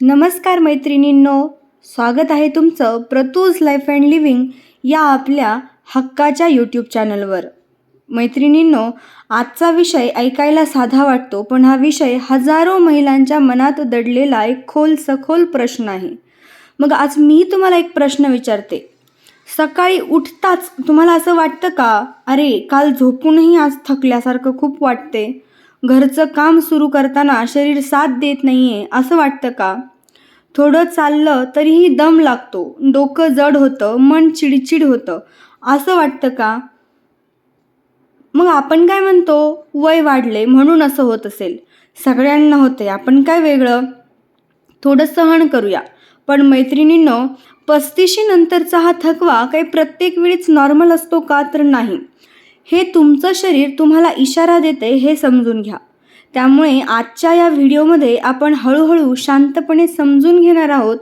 नमस्कार मैत्रिणींनो स्वागत आहे तुमचं प्रतूज लाईफ अँड लिव्हिंग या आपल्या हक्काच्या यूट्यूब चॅनलवर. मैत्रिणींनो आजचा विषय ऐकायला साधा वाटतो पण हा विषय हजारो महिलांच्या मनात दडलेला एक खोल सखोल प्रश्न आहे. मग आज मी तुम्हाला एक प्रश्न विचारते. सकाळी उठताच तुम्हाला असं वाटतं का? अरे काल झोपूनही आज थकल्यासारखं खूप वाटते. घरचं काम सुरू करताना शरीर साथ देत नाही आहे असं वाटतं का? थोडं चाललं तरीही दम लागतो डोकं जड होतं मन चिडचिड होतं असं वाटतं का? मग आपण काय म्हणतो? वय वाढले म्हणून असं होत असेल. सगळ्यांना होते आपण काय वेगळं? थोडं सहन करूया. पण मैत्रिणींनो पस्तीशी नंतरचा हा थकवा काही प्रत्येक वेळीच नॉर्मल असतो का तर नाही. हे तुमचं शरीर तुम्हाला इशारा देते हे समजून घ्या. त्यामुळे आजच्या या व्हिडिओमध्ये आपण हळूहळू शांतपणे समजून घेणार आहोत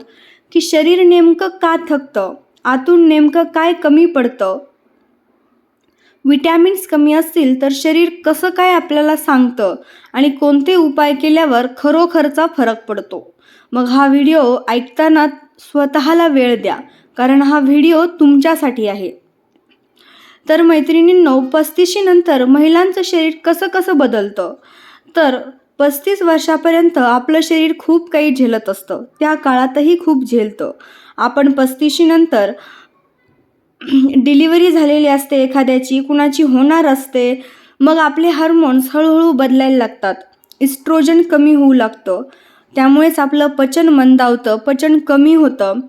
की शरीर नेमकं का थकतं आतून नेमकं काय कमी पडतं. विटॅमिन्स कमी असतील तर शरीर कसं काय आपल्याला सांगतं आणि कोणते उपाय केल्यावर खरोखरचा फरक पडतो. मग हा व्हिडिओ ऐकताना स्वतःला वेळ द्या कारण हा व्हिडिओ तुमच्यासाठी आहे. तर मैत्रिणींनो पस्तीशी नंतर महिलांचं शरीर कसं कसं बदलतं? तर पस्तीस वर्षापर्यंत आपलं शरीर खूप काही झेलत असतं. त्या काळातही खूप झेलतं. आपण पस्तीशी नंतर डिलिव्हरी झालेली असते एखाद्याची कुणाची होणार असते मग आपले हार्मोन्स हळूहळू बदलायला लागतात. इस्ट्रोजन कमी होऊ लागतं. त्यामुळेच आपलं पचन मंदावतं पचन कमी होतं.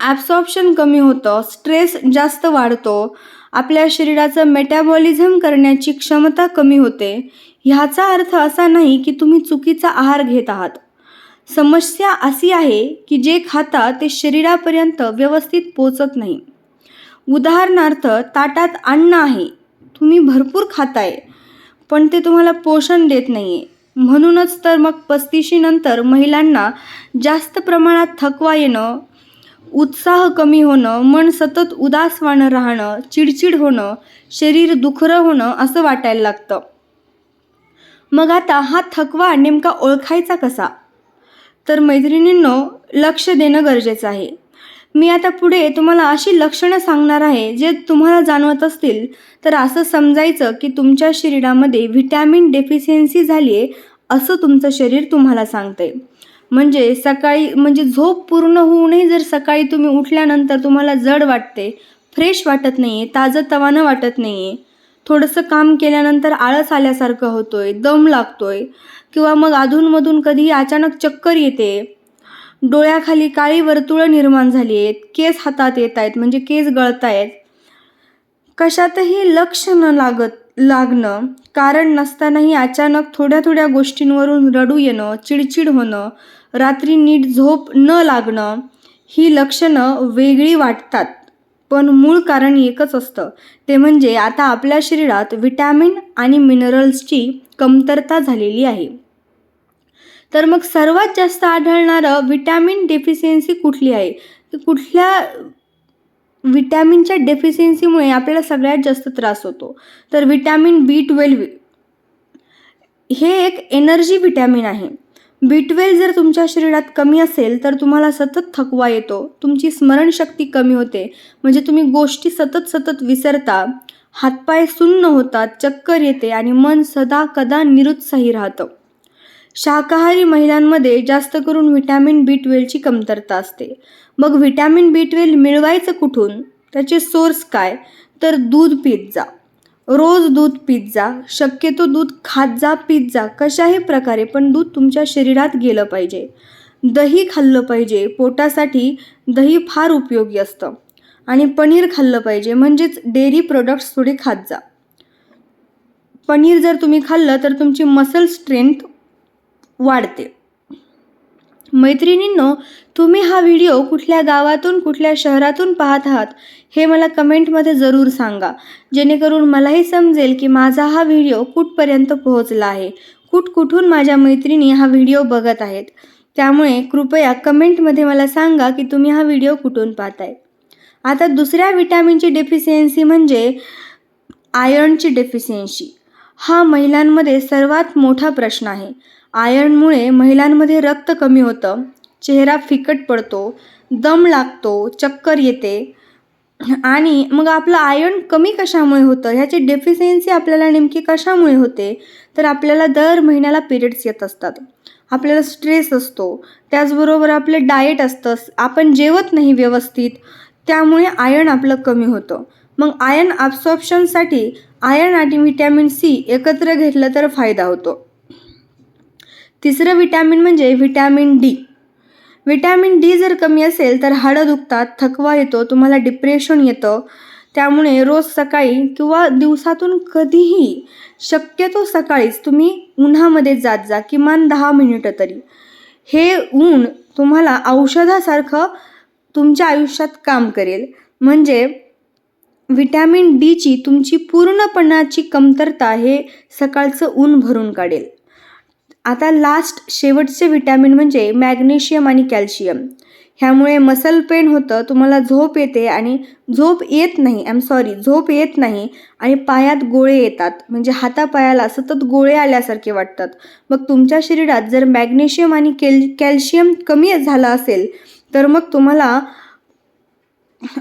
ॲब्सॉप्शन कमी होतं स्ट्रेस जास्त वाढतो आपल्या शरीराचं मेटॅबॉलिझम करण्याची क्षमता कमी होते. ह्याचा अर्थ असा नाही की तुम्ही चुकीचा आहार घेत आहात. समस्या अशी आहे की जे खाता ते शरीरापर्यंत व्यवस्थित पोचत नाही. उदाहरणार्थ ताटात अन्न आहे तुम्ही भरपूर खाताय पण ते तुम्हाला पोषण देत नाही आहे म्हणूनच तर मग पस्तीशीनंतर महिलांना जास्त प्रमाणात थकवा येणं उत्साह कमी होणं मन सतत उदासवाणं राहणं चिडचिड होणं शरीर दुखरं होणं असं वाटायला लागतं. मग आता हा थकवा नेमका ओळखायचा कसा? तर मैत्रिणींनो लक्ष देणं गरजेचं आहे. मी आता पुढे तुम्हाला अशी लक्षणं सांगणार आहे जे तुम्हाला जाणवत असतील. तर असं समजायचं की तुमच्या शरीरामध्ये व्हिटॅमिन डेफिशियन्सी झाली आहे असं तुमचं शरीर तुम्हाला सांगते म्हणजे सकाळी म्हणजे झोप पूर्ण होऊनही जर सकाळी तुम्ही उठल्यानंतर तुम्हाला जड वाटते फ्रेश वाटत नाही आहे ताजं तवानं वाटत नाही आहे थोडंसं काम केल्यानंतर आळस आल्यासारखं होतो आहे दम लागतो आहे किंवा मग अधूनमधून कधी अचानक चक्कर येते डोळ्याखाली काळी वर्तुळं निर्माण झाली आहेत केस हातात येत आहेत म्हणजे केस गळत आहेत कशातही लक्ष न लागत लागणं कारण नसतानाही अचानक थोड्या थोड्या गोष्टींवरून रडू येणं चिडचिड होणं रात्री नीट झोप न लागणं ही लक्षणं वेगळी वाटतात. पण मूळ कारण एकच असतं. ते म्हणजे आता आपल्या शरीरात विटॅमिन आणि मिनरल्सची कमतरता झालेली आहे. तर मग सर्वात जास्त आढळणारं विटॅमिन डेफिशियन्सी कुठली आहे? कुठल्या विटॅमिनच्या डेफिशियन्सीमुळे आपल्याला सगळ्यात जास्त त्रास होतो. तर विटॅमिन बी ट्वेल्व हे एक एनर्जी विटॅमिन आहे. बी ट्वेल्व जर तुमच्या शरीरात कमी असेल तर तुम्हाला सतत थकवा येतो. तुमची स्मरणशक्ती कमी होते. म्हणजे तुम्ही गोष्टी सतत सतत विसरता हातपाय सुन्न होतात चक्कर येते आणि मन सदा कदा निरुत्साही राहतं. शाकाहारी महिलांमध्ये जास्त करून व्हिटॅमिन बी ट्वेल्वची कमतरता असते. मग व्हिटॅमिन बी ट्वेल्व मिळवायचं कुठून? त्याचे सोर्स काय? तर दूध पीत जा रोज दूध पीत जा शक्यतो दूध खात जा पीत जा कशाही प्रकारे पण दूध तुमच्या शरीरात गेलं पाहिजे. दही खाल्लं पाहिजे पोटासाठी दही फार उपयोगी असतं. आणि पनीर खाल्लं पाहिजे म्हणजेच डेअरी प्रोडक्ट्स थोडे खात जा. पनीर जर तुम्ही खाल्लं तर तुमची मसल स्ट्रेंथ वाढते. मैत्रिणींनो तुम्ही हा व्हिडिओ कुठल्या गावातून कुठल्या शहरातून पाहत आहात हे मला कमेंटमध्ये जरूर सांगा. जेणेकरून मलाही समजेल की माझा हा व्हिडिओ कुठपर्यंत पोहोचला आहे. कुठ कुठून माझ्या मैत्रिणी हा व्हिडिओ बघत आहेत. त्यामुळे कृपया कमेंटमध्ये मला सांगा की तुम्ही हा व्हिडिओ कुठून पाहताय. आता दुसऱ्या विटॅमिनची डेफिशियन्सी म्हणजे आयर्नची डेफिशियन्सी. हा महिलांमध्ये सर्वात मोठा प्रश्न आहे. आयर्नमुळे महिलांमध्ये रक्त कमी होतं चेहरा फिकट पडतो दम लागतो चक्कर येते. आणि मग आपलं आयर्न कमी कशामुळे होतं? ह्याची डेफिशियन्सी आपल्याला नेमकी कशामुळे होते? तर आपल्याला दर महिन्याला पिरियड्स येत असतात. आपल्याला स्ट्रेस असतो. त्याचबरोबर आपले डाएट असतं. आपण जेवत नाही व्यवस्थित. त्यामुळे आयर्न आपलं कमी होतं. मग आयर्न ॲब्सॉर्प्शनसाठी आयर्न आणि व्हिटॅमिन सी एकत्र घेतलं तर फायदा होतो. तिसरं विटॅमिन म्हणजे व्हिटॅमिन डी. व्हिटॅमिन डी जर कमी असेल तर हाडं दुखतात थकवा येतो तुम्हाला डिप्रेशन येतं. त्यामुळे रोज सकाळी किंवा दिवसातून कधीही शक्यतो सकाळीच तुम्ही उन्हामध्ये जात जा किमान दहा मिनिटं तरी. हे ऊन तुम्हाला औषधासारखं तुमच्या आयुष्यात काम करेल. म्हणजे विटॅमिन डीची तुमची पूर्णपणाची कमतरता हे सकाळचं ऊन भरून काढेल. आता लास्ट शेवटचे व्हिटॅमिन म्हणजे मॅग्नेशियम आणि कॅल्शियम ह्यामुळे मसल पेन होतं तुम्हाला झोप येते आणि झोप येत नाही आय एम सॉरी झोप येत नाही आणि पायात गोळे येतात. म्हणजे हातापायाला सतत गोळे आल्यासारखे वाटतात. मग तुमच्या शरीरात जर मॅग्नेशियम आणि कॅल कॅल्शियम कमी झालं असेल तर मग तुम्हाला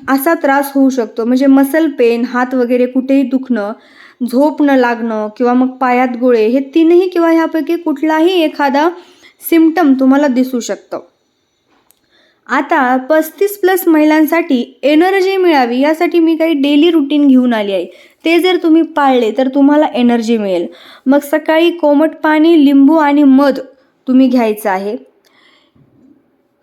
असा त्रास होऊ शकतो. म्हणजे मसल पेन हात वगैरे कुठेही दुखणं झोप न लागणं किंवा मग पायात गोळे हे तीनही किंवा ह्यापैकी कुठलाही एखादा सिमटम तुम्हाला दिसू शकतं. आता पस्तीस प्लस महिलांसाठी एनर्जी मिळावी यासाठी मी काही डेली रुटीन घेऊन आली आहे. ते जर तुम्ही पाळले तर तुम्हाला एनर्जी मिळेल. मग सकाळी कोमट पाणी लिंबू आणि मध तुम्ही घ्यायचं आहे.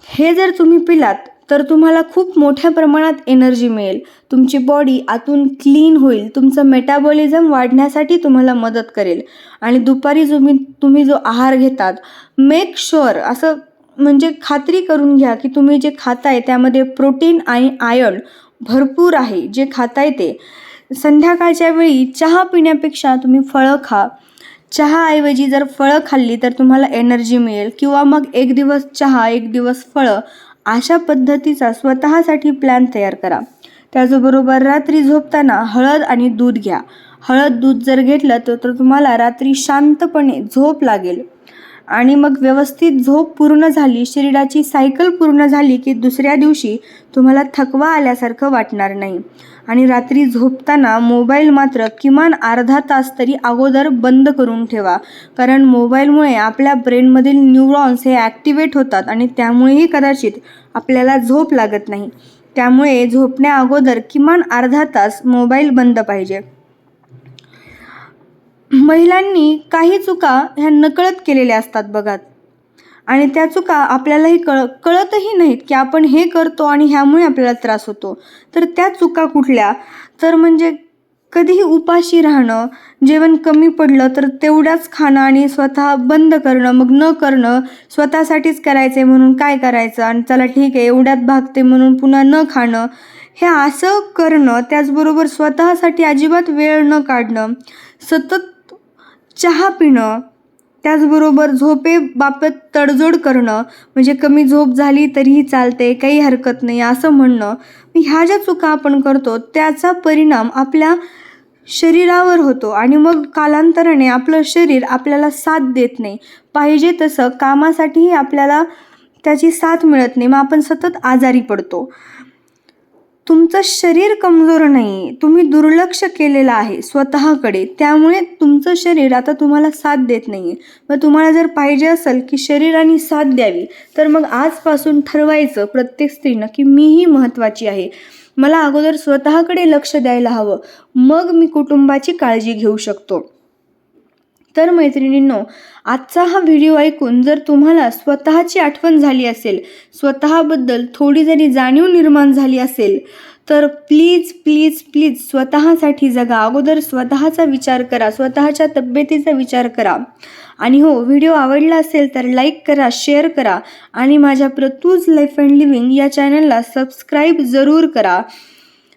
हे जर तुम्ही पिलात तर तुम्हाला खूप मोठ्या प्रमाणात एनर्जी मिळेल. तुमची बॉडी आतून क्लीन होईल. तुमचं मेटाबॉलिझम वाढण्यासाठी तुम्हाला मदत करेल. आणि दुपारी जो मी तुम्ही जो आहार घेतात मेक शुअर असं म्हणजे खात्री करून घ्या की तुम्ही जे खाताय त्यामध्ये प्रोटीन आणि आयर्न भरपूर आहे. जे खाताय ते. संध्याकाळच्या वेळी चहा पिण्यापेक्षा तुम्ही फळं खा. चहाऐवजी जर फळं खाल्ली तर तुम्हाला एनर्जी मिळेल. किंवा मग एक दिवस चहा एक दिवस फळं अशा पद्धतीचा स्वतःसाठी प्लॅन तयार करा. त्याचबरोबर रात्री झोपताना हळद आणि दूध घ्या. हळद दूध जर घेतलं तर तर तुम्हाला रात्री शांतपणे झोप लागेल. आणि मग व्यवस्थित झोप पूर्ण झाली शरीराची सायकल पूर्ण झाली की दुसऱ्या दिवशी तुम्हाला थकवा आल्यासारखं वाटणार नाही. आणि रात्री झोपताना मोबाईल मात्र किमान अर्धा तास तरी अगोदर बंद करून ठेवा. कारण मोबाईलमुळे आपल्या ब्रेनमधील न्यूरॉन्स हे ॲक्टिवेट होतात आणि त्यामुळेही कदाचित आपल्याला झोप लागत नाही. त्यामुळे झोपण्या अगोदर किमान अर्धा तास मोबाईल बंद पाहिजे. महिलांनी काही चुका ह्या नकळत केलेल्या असतात बघा. आणि त्या चुका आपल्यालाही कळ कळतही नाहीत की आपण हे करतो आणि ह्यामुळे आपल्याला त्रास होतो. तर त्या चुका कुठल्या? तर म्हणजे कधीही उपाशी राहणं जेवण कमी पडलं तर तेवढ्याच खाणं आणि स्वतः बंद करणं मग न करणं स्वतःसाठीच करायचं आहे म्हणून काय करायचं आणि चला ठीक आहे एवढ्यात भागते म्हणून पुन्हा न खाणं. हे असं करणं त्याचबरोबर स्वतःसाठी अजिबात वेळ न काढणं सतत चहा पिणं त्याचबरोबर झोपेबाबत तडजोड करणं म्हणजे कमी झोप झाली तरीही चालते काही हरकत नाही असं म्हणणं ह्या ज्या चुका आपण करतो त्याचा परिणाम आपल्या शरीरावर होतो आणि मग कालांतराने आपलं शरीर आपल्याला साथ देत नाही. पाहिजे तसं कामासाठीही आपल्याला त्याची साथ मिळत नाही मग आपण सतत आजारी पडतो. तुमचं शरीर कमजोर नाही तुम्ही दुर्लक्ष केलेलं आहे स्वतःकडे त्यामुळे तुमचं शरीर आता तुम्हाला साथ देत नाही मग तुम्हाला जर पाहिजे असेल की शरीराने साथ द्यावी तर मग आजपासून ठरवायचं प्रत्येक स्त्रीनं की मीही महत्त्वाची आहे. मला अगोदर स्वतःकडे लक्ष द्यायला हवं मग मी कुटुंबाची काळजी घेऊ शकतो. तर मैत्रिणींनो आजचा हा व्हिडिओ ऐकून जर तुम्हाला स्वतःची आठवण झाली असेल स्वतःबद्दल थोडी जरी जाणीव निर्माण झाली असेल तर प्लीज प्लीज प्लीज स्वतःसाठी जगा. अगोदर स्वतःचा विचार करा स्वतःच्या तब्येतीचा विचार करा. आणि हो व्हिडिओ आवडला असेल तर लाईक करा शेअर करा आणि माझ्या प्रतूज लाईफ अँड लिव्हिंग या चॅनलला सबस्क्राईब जरूर करा.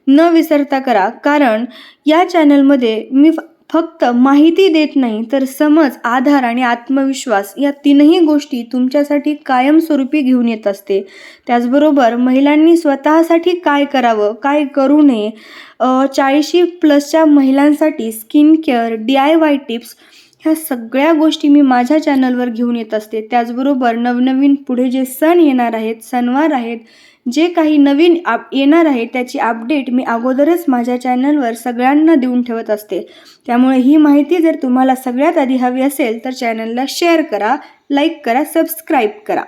न विसरता करा कारण या चॅनलमध्ये मी फक्त माहिती देत नाही तर समज आधार आणि आत्मविश्वास या तीनही गोष्टी तुमच्यासाठी कायमस्वरूपी घेऊन येत असते. त्याचबरोबर महिलांनी स्वतःसाठी काय करावं काय करू नये चाळीशी प्लसच्या महिलांसाठी skin care D I Y tips ह्या सगळ्या गोष्टी मी माझ्या चॅनलवर घेऊन येत असते. त्याचबरोबर नवनवीन पुढे जे सण येणार आहेत सणवार आहेत जे काही नवीन आप येणार आहे त्याची अपडेट मी अगोदरच माझ्या चॅनलवर सगळ्यांना देऊन ठेवत असते. त्यामुळे ही माहिती जर तुम्हाला सगळ्यात आधी हवी असेल तर चॅनलला शेअर करा लाईक करा सबस्क्राईब करा.